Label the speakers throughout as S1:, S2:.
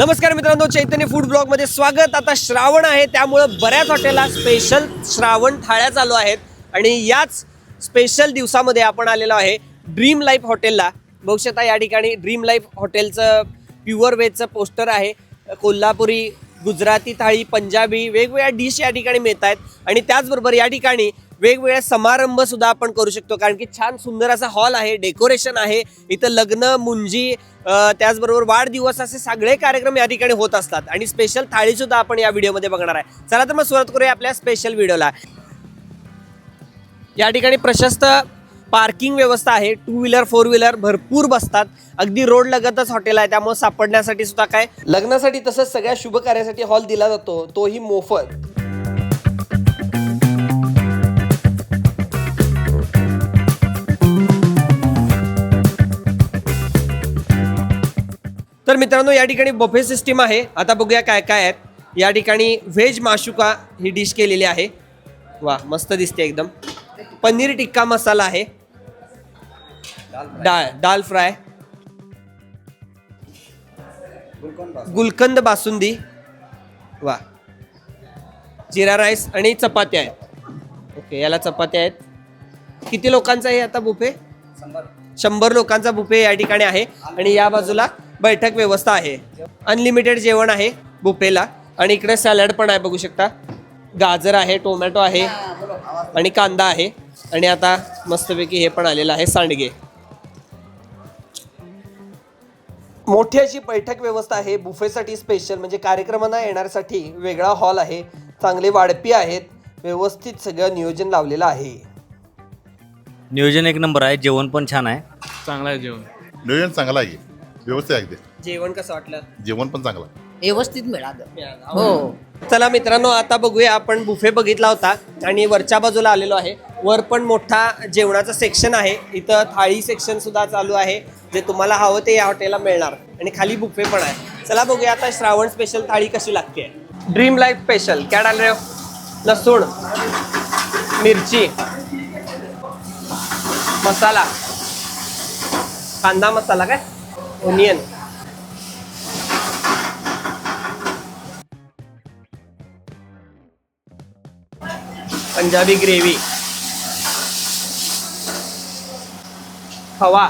S1: नमस्कार मित्रांनो चैतन्य फूड ब्लॉगमध्ये स्वागत. आता श्रावण आहे त्यामुळं बऱ्याच हॉटेलला स्पेशल श्रावण थाळ्या चालू आहेत. आणि याच स्पेशल दिवसामध्ये आपण आलेलो आहे ड्रीम लाईफ हॉटेलला. बघू या ठिकाणी ड्रीम लाईफ हॉटेलचं प्युअर वेजचं पोस्टर आहे. कोल्हापुरी गुजराती थाळी पंजाबी वेगवेगळ्या डिश या ठिकाणी मिळत आहेत आणि त्याचबरोबर या ठिकाणी वेगवेगळे समारंभ सुद्धा आपण करू शकतो. कारण की छान सुंदर असा हॉल आहे डेकोरेशन आहे. इथं लग्न मुंजी त्याचबरोबर वाढदिवस असे सगळे कार्यक्रम या ठिकाणी होत असतात. आणि स्पेशल थाळी सुद्धा आपण या व्हिडिओमध्ये बघणार आहे. चला तर मग सुरुवात करूया आपल्या स्पेशल व्हिडिओला या ठिकाणी प्रशस्त पार्किंग व्यवस्था आहे. टू व्हीलर फोर व्हीलर भरपूर बसतात. अगदी रोड लगतच हॉटेल आहे. त्यामुळे सापडण्यासाठी सुद्धा काय? लग्नासाठी तसंच सगळ्या शुभ कार्यासाठी हॉल दिला जातो. तोही मोफत. तर मित्रांनो या ठिकाणी बफे सिस्टीम आहे. आता बघूया काय काय आहेत. या ठिकाणी व्हेज माशुका ही डिश केलेली आहे. वा मस्त दिसते एकदम. पनीर टिक्का मसाला आहे. डाळ दाल फ्राय. गुलकंद बासुंदी. वा जिरा राईस आणि चपात्या आहेत. ओके याला चपात्या आहेत. किती लोकांचा आहे आता बुफे शंभर. लोकांचा बुफे या ठिकाणी आहे. आणि या बाजूला बैठक व्यवस्था आहे. अनलिमिटेड जेवण आहे बुफेला. आणि इकडे सॅलड पण आहे बघू शकता. गाजर आहे टोमॅटो आहे. आणि कांदा आहे. आणि आता मस्तपैकी हे पण आलेलं आहे सांडगे. मोठी अशी बैठक व्यवस्था आहे. बुफेसाठी स्पेशल म्हणजे कार्यक्रमांना येण्यासाठी वेगळा हॉल आहे. चांगले वाढपी आहेत. व्यवस्थित सगळं नियोजन लावलेलं आहे.
S2: नियोजन एक नंबर आहे. जेवण पण छान आहे.
S3: चांगला आहे जेवण.
S4: नियोजन चांगलं आहे. व्यवस्थित आहे अगदी.
S1: जेवण कसं वाटलं?
S4: जेवण पण चांगलं
S5: व्यवस्थित मिळालं. हो.
S1: चला मित्रांनो आता बघूया आपण बुफे बघितला होता आणि वरच्या बाजूला आलेलो आहे. वर पण मोठा जेवणाचा सेक्शन आहे. इथं थाळी सेक्शन सुद्धा चालू आहे. जे तुम्हाला हवं ते या हॉटेलला मिळणार. आणि खाली बुफे पण आहे. चला बघूया आता श्रावण स्पेशल थाळी कशी लागते. ड्रीम लाईफ स्पेशल काय डाल रे हो? लसूण मिरची मसाला. कांदा मसाला काय? ओनियन पंजाबी ग्रेव्ही खवा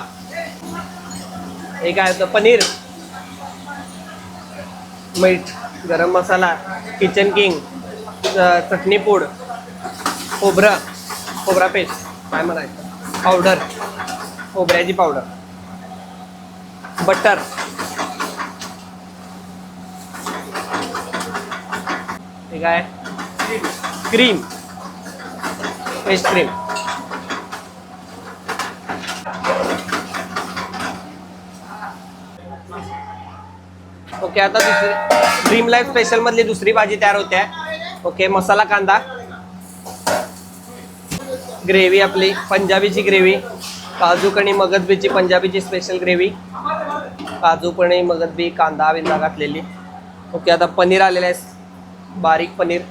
S1: हे काय होतं पनीर. मीठ गरम मसाला किचन किंग चटणी पूड खोबरं खोबरा पेस्ट काय म्हणायचं? पावडर खोबऱ्याची पावडर बटर. हे काय? क्रीम. फेस क्रीम ओके आता दुसरी ड्रीम लाईफ स्पेशल मधली दुसरी भाजी तयार होते. ओके मसाला कांदा. ग्रेव्ही आपली पंजाबीची ग्रेव्ही काजू कणी मगजबीची पंजाबीची स्पेशल ग्रेव्ही काजू कणी मगजबी कांदा बिंदा घातलेली. ओके आता पनीर आलेलं आहे. बारीक पनीर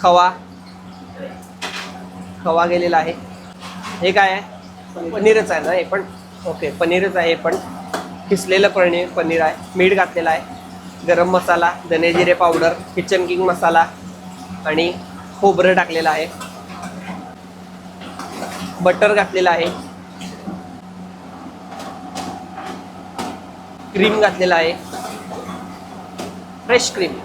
S1: खवा. खवा गेलेला आहे. हे काय आहे? पनीरच आहे ना हे पण? ओके पनीरच आहे हे पण. किसलेलं पनीर पनीर आहे. मीठ घातलेलं आहे. गरम मसाला धने जिरे पावडर किचन किंग मसाला आणि खोबरं टाकलेलं आहे. बटर घातलेलं आहे. क्रीम घातलेला आहे. फ्रेश क्रीम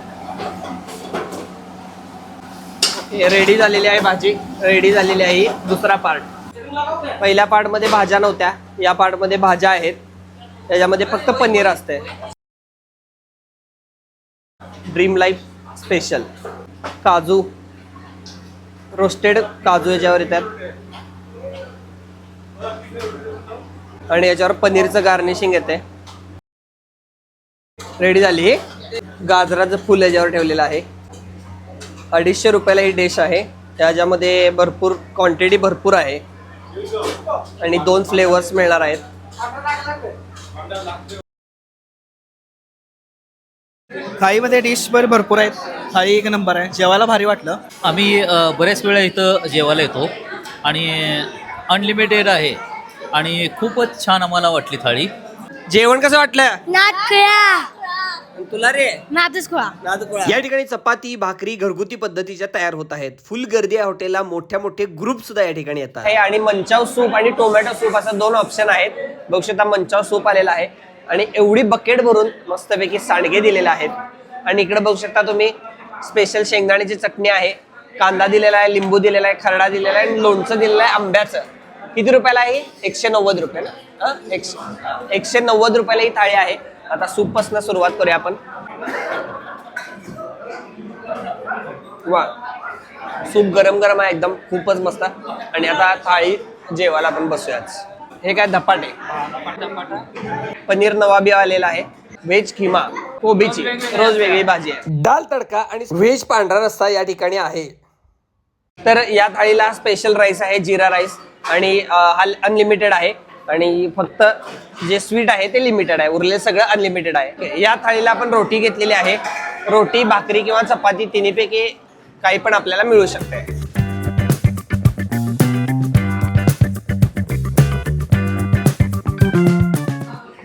S1: रेडी झालेली आहे भाजी. रेडी झालेली आहे दुसरा पार्ट पहिल्या पार्टमध्ये भाज्या नव्हत्या. या पार्टमध्ये भाज्या आहेत. त्याच्यामध्ये फक्त पनीर असते ड्रीम लाईफ स्पेशल काजू. रोस्टेड काजू याच्यावर येतात. आणि याच्यावर पनीरचं गार्निशिंग येते रेडी झाली गाजराचं फुल याच्यावर ठेवलेलं आहे. अडीचशे रुपयाला ही डिश आहे. त्याच्यामध्ये भरपूर क्वांटिटी भरपूर आहे. आणि दोन फ्लेवर्स मिळणार आहेत.
S6: थाळीमध्ये डिश पण भरपूर आहेत. थाळी एक नंबर आहे. जेवायला भारी वाटलं.
S7: आम्ही बऱ्याच वेळा इथं जेवायला येतो. आणि अनलिमिटेड आहे. आणि खूपच छान आम्हाला वाटली थाळी.
S1: जेवण कसं वाटलं? तुला रे.
S3: नादच खोळा
S1: या ठिकाणी चपाती भाकरी घरगुती पद्धतीच्या तयार होत आहेत. फुल गर्दी आहे हॉटेलला मोठ्या मोठे ग्रुप सुद्धा या ठिकाणी येतात. आणि मंचाव सूप आणि टोमॅटो सूप असं दोन ऑप्शन आहेत. बघू शकता मंचाव सूप आलेला आहे. आणि एवढी बकेट भरून मस्तपैकी सांडगे दिलेले आहेत. आणि इकडे बघू शकता तुम्ही स्पेशल शेंगदाण्याची चटणी आहे. कांदा दिलेला आहे लिंबू दिलेला आहे खरडा दिलेला आहे आणि लोणचं दिलेलं आहे आंब्याचं. किती रुपयाला आहे ही? एकशे नव्वद रुपये ना? हा? एकशे एकशे नव्वद रुपयाला ही थाळी आहे. आता सूपपासून सुरुवात करूया आपण. वा. सूप गरम गरम आहे एकदम खूपच मस्त. आणि आता थाळी जेवायला आपण बसूयाच हे काय धपाटे? पनीर नवाबी आलेला आहे. व्हेज खिमा कोबीची रोज वेगळी भाजी आहे. दाल तडका आणि व्हेज पांढरा रस्सा या ठिकाणी आहे. तर या थाळीला स्पेशल राईस आहे जिरा राईस आणि हा अनलिमिटेड आहे. आणि फक्त जे स्वीट आहे ते लिमिटेड आहे. उरलेलं सगळं अनलिमिटेड आहे. या थाळीला आपण रोटी घेतलेली आहे. रोटी भाकरी किंवा चपाती तिन्हीपैकी काही पण आपल्याला मिळू शकते.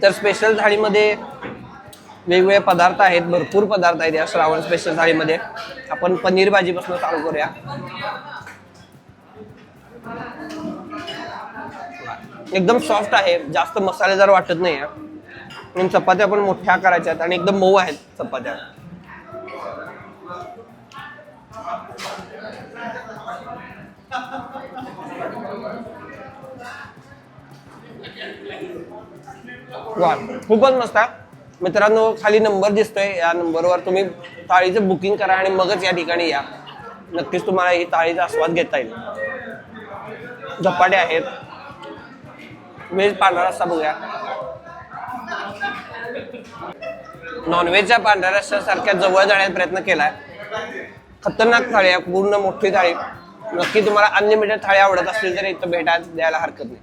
S1: तर स्पेशल थाळीमध्ये वेगवेगळे पदार्थ आहेत. भरपूर पदार्थ आहेत या श्रावण स्पेशल थाळीमध्ये. आपण पनीर भाजीपासून चालू करूया. एकदम सॉफ्ट आहे. जास्त मसालेदार वाटत नाही आहे चपात्या पण मोठ्या करायच्या आहेत आणि एकदम मऊ आहेत चपात्या. वा खूपच मस्त आहे. मित्रांनो खाली नंबर दिसतोय. या नंबरवर तुम्ही थाळीचं बुकिंग करा आणि मगच या ठिकाणी या. नक्कीच तुम्हाला ही थाळीचा आस्वाद घेता येईल. झपाटे आहेत. व्हेज पांढरा रस्सा बघूया. नॉनव्हेजच्या पांढऱ्या रस्स्यासारख्या जवळ जाण्याचा प्रयत्न केलाय. खतरनाक थाळी आहे पूर्ण मोठी थाळी. नक्की तुम्हाला अनलिमिटेड थाळी आवडत असतील तर इथं भेटा द्यायला हरकत नाही.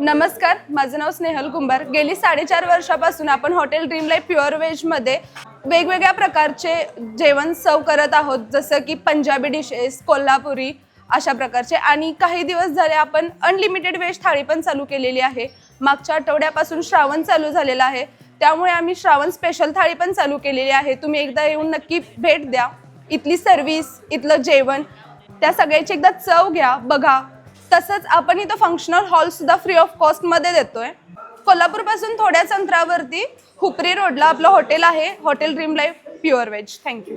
S8: नमस्कार माझं नाव स्नेहल कुंभार. गेली साडेचार वर्षापासून आपण हॉटेल ड्रीम लाईफ प्युअर व्हेजमध्ये वेगवेगळ्या प्रकारचे जेवण सर्व करत आहोत. जसं की पंजाबी डिशेस कोल्हापुरी अशा प्रकारचे. आणि काही दिवस झाले आपण अनलिमिटेड वेज थाळी पण चालू केलेली आहे. मागच्या आठवड्यापासून श्रावण चालू झालेला आहे. त्यामुळे आम्ही श्रावण स्पेशल थाळी पण चालू केलेली आहे. तुम्ही एकदा येऊन नक्की भेट द्या. इथली सर्व्हिस इथलं जेवण त्या सगळ्याची एकदा चव घ्या बघा. तसंच आपण इथं फंक्शनल हॉल सुद्धा फ्री ऑफ कॉस्टमध्ये देतोय. कोल्हापूरपासून थोड्याच अंतरावरती हुपरी रोडला आपलं हॉटेल आहे. Hotel dream life pure veg thank you